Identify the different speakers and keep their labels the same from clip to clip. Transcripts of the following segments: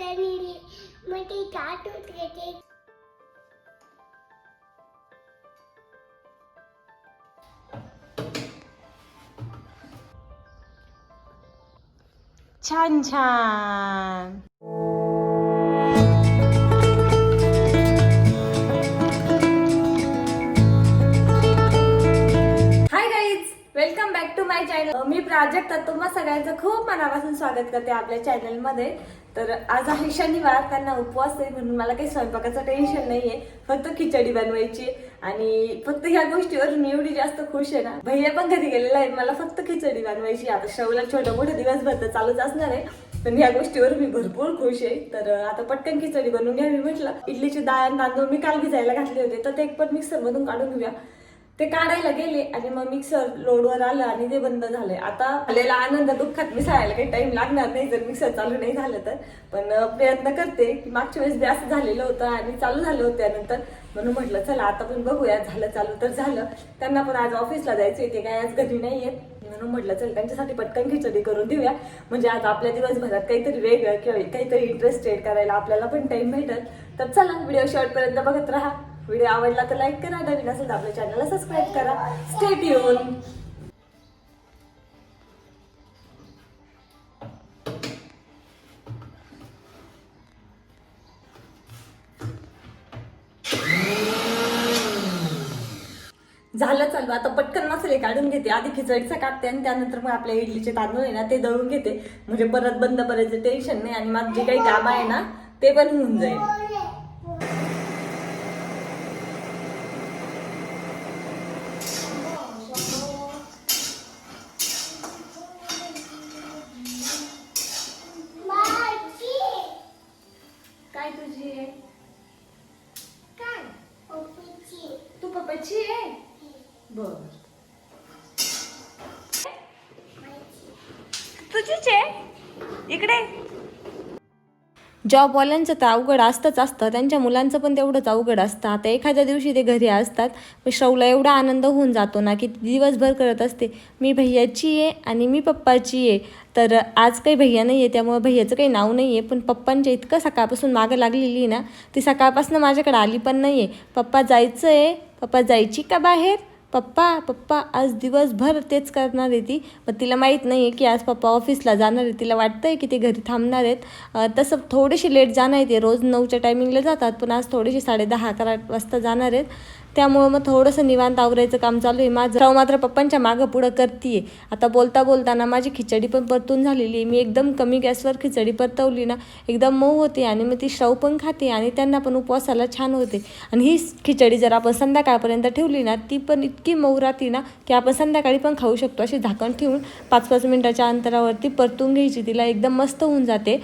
Speaker 1: उकळलेली मग ते ताट उतरते
Speaker 2: छान छान. Welcome back to my channel मी प्राजक्ता. तुम्हा सगळ्यांचं खूप मनापासून स्वागत करते आपल्या चॅनलमध्ये तर आज आहे शनिवार त्यांना उपवास आहे म्हणून मला काही स्वयंपाकाचं टेन्शन नाहीये. फक्त खिचडी बनवायची आणि फक्त ह्या गोष्टीवर मी एवढी जास्त खुश आहे ना. भैया पण घरी गेलेला आहे. मला फक्त खिचडी बनवायची आता शवला छोटं मोठं दिवसभर तर चालूच असणार आहे. पण ह्या गोष्टीवर मी भरपूर खुश आहे. तर आता पटकन खिचडी बनवून घ्यावी म्हटलं. इडलीची डाळ तांदूळ मी काल भिजायला घातले होते. तर ते एक पण मिक्सर मधून काढून घेऊया. ते काढायला गेले आणि मग मिक्सर लोडवर आलं आणि ते बंद झालंय. आता आलेला आनंद दुःखात मिसळायला काही टाइम लागणार नाही जर मिक्सर चालू नाही झालं तर. पण प्रयत्न करते की मागच्या वेळेस जास्त झालेलं होतं आणि चालू झालं होतं त्यानंतर. म्हणून म्हटलं चला आता पण बघूया झालं चालू तर झालं. त्यांना पण आज ऑफिसला जायचं ते काय आज घरी नाही येत म्हणून म्हटलं चल त्यांच्यासाठी पटकन खिचडी करून देऊया. म्हणजे आज आपल्या दिवसभरात काहीतरी वेगळं किंवा काहीतरी इंटरेस्टेड करायला आपल्याला पण टाइम भेटल. तर चला व्हिडिओ शॉर्टपर्यंत बघत राहा. व्हिडिओ आवडला तर लाईक करा नवीन असेल तर आपल्या चॅनलला सबस्क्राईब करा. स्टेट येऊन झालं चालू. आता पटकन मसाले काढून घेते. आधी खिचडीचा काढते आणि त्यानंतर मग आपल्या इडलीचे तांदूळ आहे ना ते दळून घेते. म्हणजे परत बंद करायचं टेन्शन नाही आणि माझं जे काही काम आहे ना ते पण होऊन जाईल
Speaker 1: माझी
Speaker 2: काय तुझी आहे काय
Speaker 1: पप्पूची
Speaker 2: तू पप्पाची आहे बर तुझीच आहे इकडे जॉबवाल्यांचं तर अवघड असतंच असतं. त्यांच्या मुलांचं पण तेवढंच अवघड असतं. आता एखाद्या दिवशी ते घरी असतात. मग श्रवला एवढा आनंद होऊन जातो ना की दिवसभर करत असते. मी भैयाची आहे आणि मी पप्पाची आहे. तर आज काही भैया नाही आहे त्यामुळे भैयाचं काही नाव नाही आहे पण पप्पांच्या इतकं सकाळपासून मागं लागलेली आहे ना ती सकाळपासून माझ्याकडे आली पण नाही आहे पप्पा जायचं आहे पप्पा जायची का बाहेर? पप्पा पप्पा आज दिवसभर तेच करणार आहे ती. मग तिला माहीत नाही आहे की आज पप्पा ऑफिसला जाणार आहे. तिला वाटतं आहे की ते घरी थांबणार आहेत. तसं थोडेसे लेट जाणार आहे ते. रोज नऊच्या टायमिंगला जातात पण आज थोडेसे साडे दहा अकरा वाजता जाणार आहेत. त्यामुळं मग थोडंसं निवांत आवरायचं काम चालू आहे. माझं राव मात्र पप्पांच्या मागं पुढं करतीये. आता बोलता बोलताना माझी खिचडी पण परतून झालेली आहे. मी एकदम कमी गॅसवर खिचडी परतवली ना एकदम मऊ होते आणि मग ती श्रव पण खाते आणि त्यांना पण उपवासाला छान होते. आणि ही खिचडी जर आपण संध्याकाळपर्यंत ठेवली ना ती पण इतकी मऊ राहते ना की आपण संध्याकाळी पण खाऊ शकतो. अशी झाकण ठेवून पाच पाच मिनटाच्या अंतरावरती परतून घ्यायची. तिला एकदम मस्त होऊन जाते.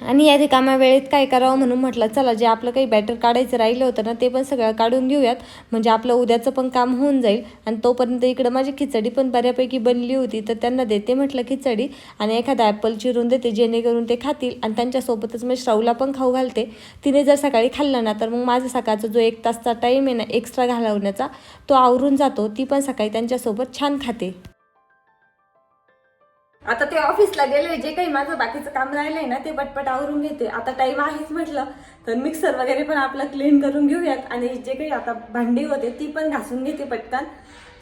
Speaker 2: आणि या रिकाम्या वेळेत काय करावं म्हणून म्हटलं चला जे आपलं काही बॅटर काढायचं राहिलं होतं ना ते पण सगळं काढून घेऊयात. म्हणजे आपलं उद्याचं पण काम होऊन जाईल. आणि तोपर्यंत इकडं माझी खिचडी पण बऱ्यापैकी बनली होती तर त्यांना देते म्हटलं खिचडी. आणि एखादा ॲपल चिरून देते जेणेकरून ते खातील. आणि त्यांच्यासोबतच मी श्रवला पण खाऊ घालते. तिने जर सकाळी खाल्लं ना तर मग माझा सकाळचा जो एक तासचा टाईम आहे ना एक्स्ट्रा घालवण्याचा तो आवरून जातो. ती पण सकाळी त्यांच्यासोबत छान खाते. आता ते ऑफिसला गेले जे काही माझं बाकीचं काम राहिलंय ना ते पटपट आवरून घेते. आता टाईम आहेच म्हटलं तर मिक्सर वगैरे पण आपलं क्लीन करून घेऊयात. आणि जे काही आता भांडी होते ती पण घासून घेते पटकन.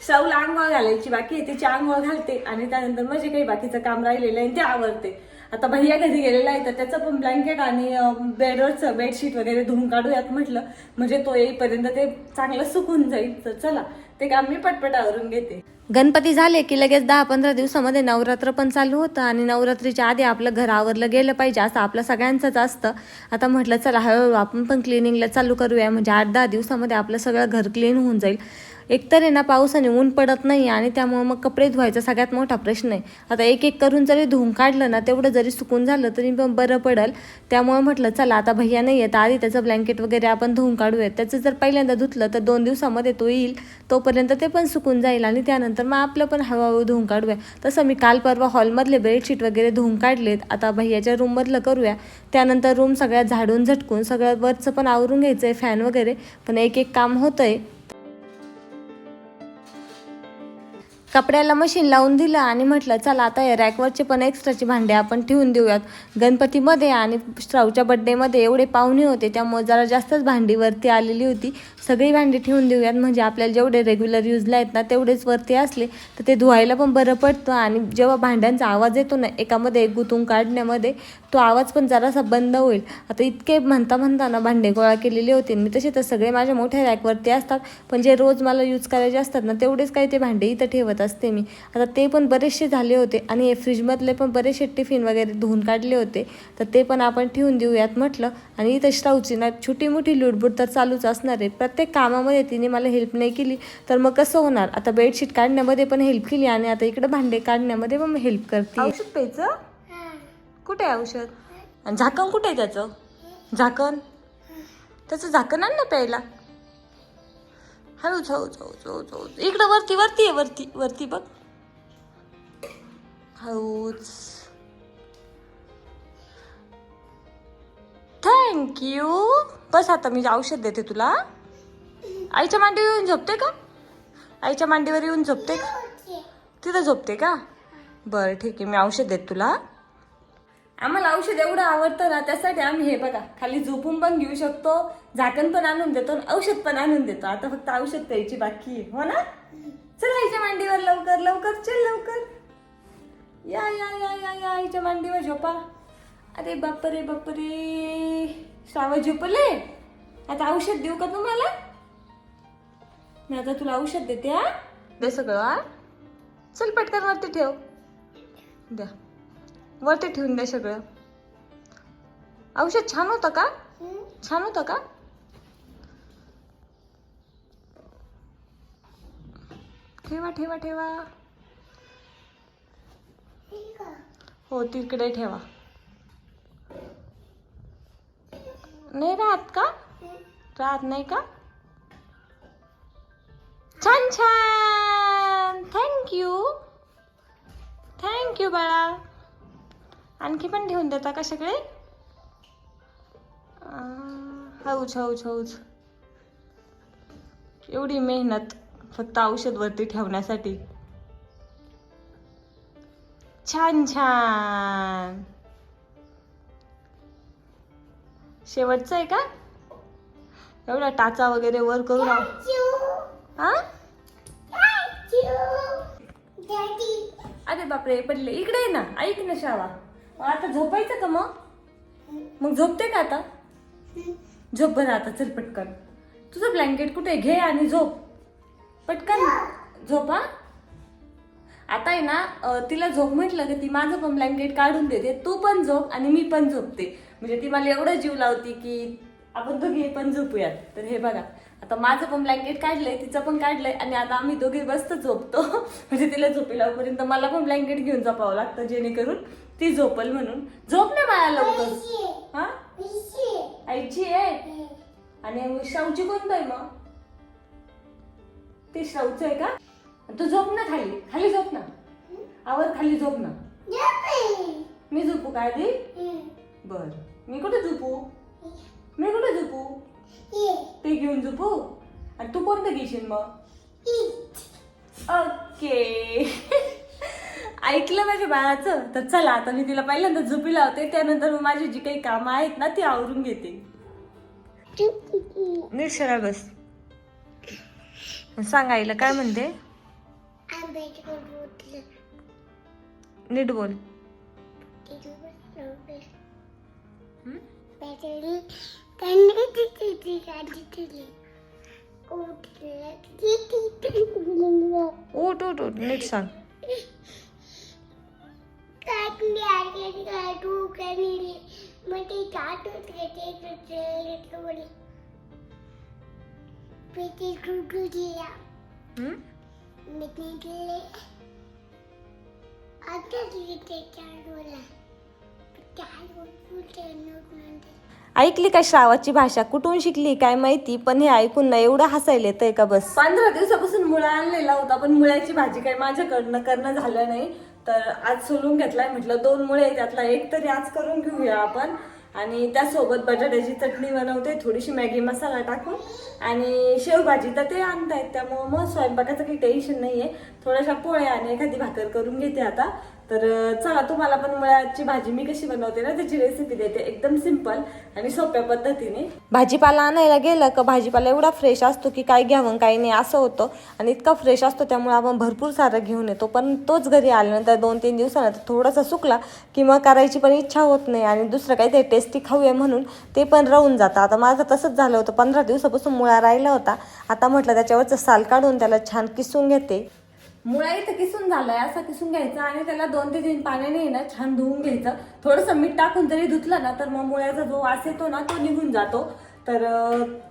Speaker 2: शाऊला आंघोळ घालायची बाकी आहे तिची आंघोळ घालते. आणि त्यानंतर मग जे काही बाकीचं काम राहिलेलं आहे ते आवरते. आता भैया घरी गेलेला आहे तर त्याचं पण ब्लँकेट आणि बेडवरचं बेडशीट वगैरे धुवून काढूयात म्हटलं. म्हणजे तो येईपर्यंत ते चांगलं सुकून जाईल. तर चला ते काम मी पटपट आवरून घेते. गणपती झाले की लगेच दहा पंधरा दिवसामध्ये नवरात्र पण चालू होतं आणि नवरात्रीच्या आधी आपलं घर आवरलं गेलं पाहिजे असं आपलं सगळ्यांचंच असतं. आता म्हटलं चला हळूहळू आपण पण क्लिनिंगला चालू करूया. म्हणजे आठ दहा दिवसामध्ये आपलं सगळं घर क्लीन होऊन जाईल. एकतर आहे ना पावसाने ऊन पडत नाही आणि त्यामुळं मग कपडे धुवायचा सगळ्यात मोठा प्रश्न आहे. आता एक एक करून जरी धुवून काढलं ना तेवढं जरी सुकून झालं तरी पण बरं पडेल. त्यामुळे म्हटलं चला आता भैया नाही येत. आधी त्याचं ब्लँकेट वगैरे आपण धुवून काढूयात. त्याचं जर पहिल्यांदा धुतलं तर दोन दिवसामध्ये तो येईल. तोपर्यंत ते पण सुकून जाईल आणि त्यानंतर मग आपलं पण हळूहळू धुवून काढूया. तसं मी काल परवा हॉलमधले बेडशीट वगैरे धुवून काढलेत. आता भैयाच्या रूममधलं करूया. त्यानंतर रूम सगळ्या झाडून झटकून सगळं वरचं पण आवरून घ्यायचं आहे फॅन वगैरे. पण एक एक काम होतं आहे कपड्याला मशीन लावून दिलं आणि म्हटलं चला आता या रॅकवरचे पण एक्स्ट्राचे भांडे आपण ठेवून देऊयात. गणपतीमध्ये आणि श्रावच्या बड्डेमध्ये एवढे पाहुणे होते त्यामुळे जरा जास्तच भांडी वरती आलेली होती. सगळी भांडी ठेवून देऊयात म्हणजे आपल्याला जेवढे रेग्युलर यूजला आहेत ना तेवढेच वरती असले तर ते धुवायला पण बरं पडतं. आणि जेव्हा भांड्यांचा आवाज येतो ना एकामध्ये एक गुतून काढण्यामध्ये तो आवाज पण जरासा बंद होईल. आता इतके म्हणता म्हणता ना भांडे गोळा केलेले होते मी तसे तर सगळे माझ्या मोठ्या रॅकवरती असतात. पण जे रोज मला यूज करायचे असतात ना तेवढेच काही ते भांडे इथं ठेवत असते मी. आता ते पण बरेचसे झाले होते आणि फ्रीजमधले पण बरेचसे टिफिन वगैरे धुवून काढले होते. तर ते पण आपण ठेवून देऊयात म्हटलं. आणि इथं श्रावची ना छोटी मोठी लुडबुड तर चालूच असणार आहे. प्रत्येक कामामध्ये तिने मला हेल्प नाही केली. तर मग कसं होणार? आता बेडशीट काढण्यामध्ये पण हेल्प केली आणि आता इकडं भांडे काढण्यामध्ये पण हेल्प करते. औषध प्यायचं? कुठे आहे औषध? आणि झाकण कुठे आहे त्याचं? झाकण? त्याचं झाकण आण ना प्यायला. हळूच हळूच हळूच हळूच हळूच इकडं वरती वरती आहे वरती वरती बघ. हळूच. थँक्यू बस आता मी औषध देते तुला. आईच्या मांडीवर येऊन झोपते का? आईच्या मांडीवर येऊन झोपते का? तिथं झोपते का? बरं ठीक आहे मी औषध देते तुला. आम्हाला औषध एवढं आवडतं ना त्यासाठी आम्ही हे बघा खाली झोपून पण घेऊ शकतो झाकण पण आणून देतो आणि औषध पण आणून देतो. आता फक्त औषध प्यायची बाकी आहे हो ना? चला आईच्या मांडीवर लवकर लवकर चल लवकर. या या या या या आईच्या मांडीवर झोपा. अरे बापरे बापरे. श्रावण झोपले? आता औषध देऊ का तुम्हाला? मी आता तुला औषध देते हा. दे सगळं चल पटकन वरती ठेव. द्या. वरती ठेवून द्या सगळं. औषध छान होतं का? छान होतं का? ठेवा ठेवा ठेवा. हो तिकडे ठेवा. नाही राहत का? राहत नाही का? छान छान. थँक्यू थँक्यू बाळा. आणखी पण ठेवून देता का सगळे? हौच हौच हौच एवढी मेहनत फक्त औषध वरती ठेवण्यासाठी. छान छान. शेवटचं आहे का? एवढा टाचा वगैरे वर करून हा
Speaker 1: डॅडी
Speaker 2: अरे बापरे पडले. इकडे ना. ऐक ना शावा. आता झोपायचं का मग? मग झोपते का आता? झोप बरं आता चल पटकन. तुझं ब्लँकेट कुठे घे आणि झोप. पटकन. झोप हा? आता आहे ना तिला झोप म्हटलं की ती माझं पण ब्लँकेट काढून देते. तू पण झोप आणि मी पण झोपते. म्हणजे ती मला एवढं जीव लावती की आपण दोघे पण झोपूयात. तर हे बघा आता माझं पण ब्लँकेट काढलंय तिचं पण काढलंय आणि आता आम्ही दोघे मस्त झोपतो. म्हणजे तिला झोपी लावपर्यंत मला पण ब्लँकेट घेऊन झोपावं लागतं जेणेकरून ती झोपल म्हणून. झोप ना बाळा लवकर. हा? आईची आहे. आणि श्रावची कोणतं आहे मग? ते श्रावचं आहे का? तू झोप ना खाली. खाली झोप ना. आवर खाली झोप ना. मी झोपू का आधी? बर. मी कुठे झोपू? मी कुठे झोपू? ते घेऊन झोपू? आणि तू कोणतं घेशील मग? ओके ऐकलं माझ्या बाळाचं? तर चला आता मी तिला पहिल्यांदा झोपी लावते त्यानंतर मग माझी जी काही कामं आहेत ना ती आवरून घेते. नीट सरळ बस. सांग आईला काय म्हणते? नीट बोल. हं? उठ उठ उठ नीट सांग? ऐकली का श्रावाची भाषा? कुठून शिकली? काय माहिती? पण हे ऐकून ना एवढं हसायला येतंय का बस? पंधरा दिवसापासून मुळा आणलेला होता पण मुळ्याची भाजी काही माझ्याकडनं करणं झालं नाही. तर आज सोलून घेतलाय म्हटलं दोन मुळे त्यातला एक तरी आज करून घेऊया आपण. आणि त्यासोबत बटाट्याची चटणी बनवते थोडीशी मॅगी मसाला टाकून. आणि शेवभाजी तर ते आणतायत त्यामुळं मग स्वयंपाकाचं काही टेन्शन नाही आहे थोड्याशा पोळ्या आणि एखादी भाकर करून घेते आता. तर चला तुम्हाला पण मुळाची भाजी मी कशी बनवते ना त्याची रेसिपी देते. एकदम सिंपल आणि सोप्या पद्धतीने. भाजीपाला आणायला गेलं का भाजीपाला एवढा फ्रेश असतो की काय घ्यावं काही नाही असं होतं. आणि इतका फ्रेश असतो त्यामुळे आपण भरपूर सारं घेऊन येतो. पण तोच घरी आल्यानंतर दोन तीन दिवसानंतर थोडासा सुकला की मग करायची पण इच्छा होत नाही. आणि दुसरं काही ते टेस्टी खाऊया म्हणून ते पण राहून जातं. आता माझं तसंच झालं होतं. पंधरा दिवसापासून मुळा राहिला होता. आता म्हटलं त्याच्यावरचं साल काढून त्याला छान किसून घेते. मुळा इथं किसून झालाय असा किसून घ्यायचा आणि त्याला दोन ते तीन पाण्याने ना छान धुवून घ्यायचं. थोडंसं मीठ टाकून जरी धुतलं ना तर मग मुळ्याचा जो वास येतो ना तो निघून जातो. तर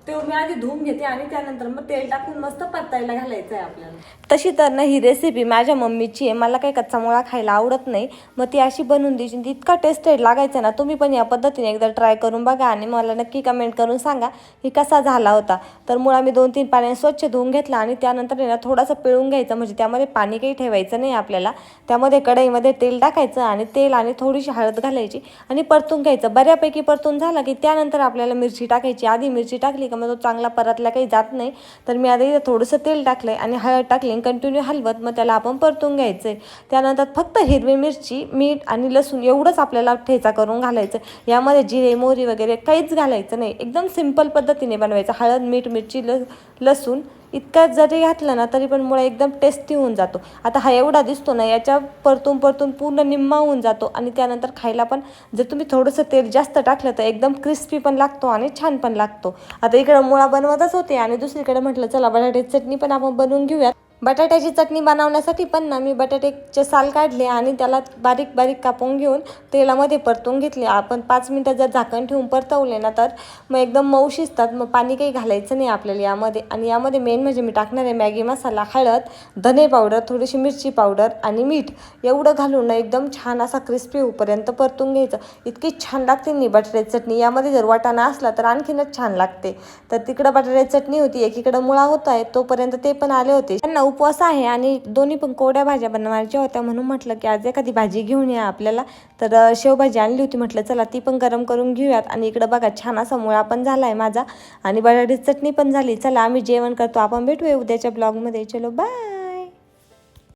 Speaker 2: ते मी आधी धुवून घेते आणि त्यानंतर मग तेल टाकून मस्त परतायला घालायचं आहे आपल्याला. तशी तर ना ही रेसिपी माझ्या मम्मीची आहे. मला काही कच्चा मुळा खायला आवडत नाही. मग ती अशी बनवून द्यायची इतका टेस्टेड लागायचा ना. तुम्ही पण या पद्धतीने एकदा ट्राय करून बघा आणि मला नक्की कमेंट करून सांगा की कसा झाला होता. तर मुळा मी दोन तीन पाण्याने स्वच्छ धुवून घेतला आणि त्यानंतर ना थोडासा पिळून घ्यायचं. म्हणजे त्यामध्ये पाणी काही ठेवायचं नाही आपल्याला. त्यामध्ये कढईमध्ये तेल टाकायचं आणि तेल आणि थोडीशी हळद घालायची आणि परतून घ्यायचं. बऱ्यापैकी परतून झालं की त्यानंतर आपल्याला मिरची टाकायची. आधी मिरची टाकली का मग तो चांगला परतला काही जात नाही. तर मी आधी थोडंसं तेल टाकलं आहे आणि हळद टाकली कंटिन्यू हलवत मग त्याला आपण परतून घ्यायचं आहे त्यानंतर फक्त हिरवी मिरची मीठ आणि लसूण एवढंच आपल्याला ठेचा करून घालायचं यामध्ये जिरे मोहरी वगैरे काहीच घालायचं नाही. एकदम सिंपल पद्धतीने बनवायचं. हळद मीठ मिरची ल लसूण इतकाच जरी घातलं ना तरी पण मुळा एकदम टेस्टी होऊन जातो. आता हा एवढा दिसतो ना याच्या परतून परतून पूर्ण निम्मा होऊन जातो आणि त्यानंतर खायला पण जर तुम्ही थोडंसं तेल जास्त टाकलं तर एकदम क्रिस्पी पण लागतो आणि छान पण लागतो. आता इकडं मुळा बनवतच होते आणि दुसरीकडे म्हटलं चला बटाट्याची चटणी पण आपण बनवून घेऊयात. बटाट्याची चटणी बनवण्यासाठी पण ना मी बटाट्याचे साल काढले आणि त्याला बारीक बारीक कापून घेऊन तेलामध्ये परतून घेतले. आपण पाच मिनटं जर झाकण ठेवून परतवले ना तर मग एकदम मऊ शिजतात. मग पाणी काही घालायचं नाही आपल्याला यामध्ये. आणि यामध्ये मेन म्हणजे मी टाकणार आहे मॅगी मसाला हळद धने पावडर थोडीशी मिरची पावडर आणि मीठ. एवढं घालून ना एकदम छान असा क्रिस्पी होऊपर्यंत परतून घ्यायचं. इतकी छान लागते नाही बटाट्याची चटणी. यामध्ये जर वाटाणा असला तर आणखीनच छान लागते. तर तिकडं बटाट्याची चटणी होती एकीकडं मुळा होता आहे तोपर्यंत ते पण आले होते. त्यांना उपवास आहे आणि दोन्ही पण कोड्या भाज्या बनवायच्या होत्या म्हणून म्हटलं की आज एखादी भाजी घेऊन या आपल्याला. तर शेवभाजी आणली होती म्हटलं चला ती पण गरम करून घेऊयात. आणि इकडं बघा छान असा मुळा पण झाला आहे माझा. आणि बटाट्याची चटणी पण झाली. चला आम्ही जेवण करतो. आपण भेटूया उद्याच्या ब्लॉगमध्ये. चलो बाय